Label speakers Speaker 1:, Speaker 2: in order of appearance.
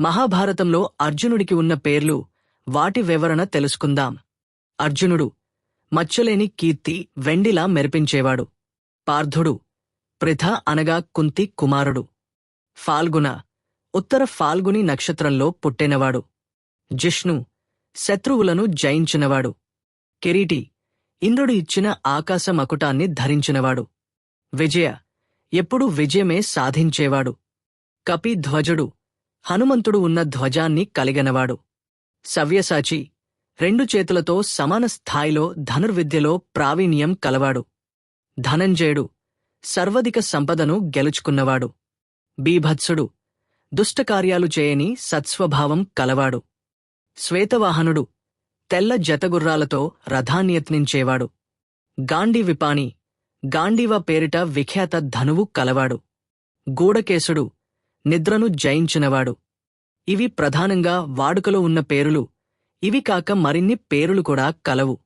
Speaker 1: మహాభారతంలో అర్జునుడికి ఉన్న పేర్లు వాటి వివరణ తెలుసుకుందాం. అర్జునుడు మచ్చలేని కీర్తి వెండిలా మెరిపించేవాడు. పార్థుడు పృథ అనగా కుంతి కుమారుడు. ఫాల్గుణ ఉత్తర ఫాల్గుని నక్షత్రంలో పుట్టినవాడు. జిష్ణు శత్రువులను జయించినవాడు. కిరీటి ఇంద్రుడు ఇచ్చిన ఆకాశ మకుటాన్ని ధరించినవాడు. విజయ ఎప్పుడూ విజయమే సాధించేవాడు. కపిధ్వజుడు హనుమంతుడు ఉన్న ధ్వజాన్ని కలిగనవాడు. సవ్యసాచి రెండు చేతులతో సమాన స్థాయిలో ధనుర్విద్యలో ప్రావీణ్యం కలవాడు. ధనంజయుడు సర్వధిక సంపదను గెలుచుకున్నవాడు. బీభత్సుడు దుష్టకార్యాలు చేయని సత్స్వభావం కలవాడు. శ్వేతవాహనుడు తెల్ల జతగుర్రాలతో రథాన్యత్నించేవాడు. గాంధీవిపాణి గాంధీవ పేరిట విఖ్యాత ధనువు కలవాడు. గూడకేశుడు నిద్రను జయించినవాడు. ఇవి ప్రధానంగా వాడుకలో ఉన్న పేరులు. ఇవి కాక మరిన్ని పేరులు కూడా కలవు.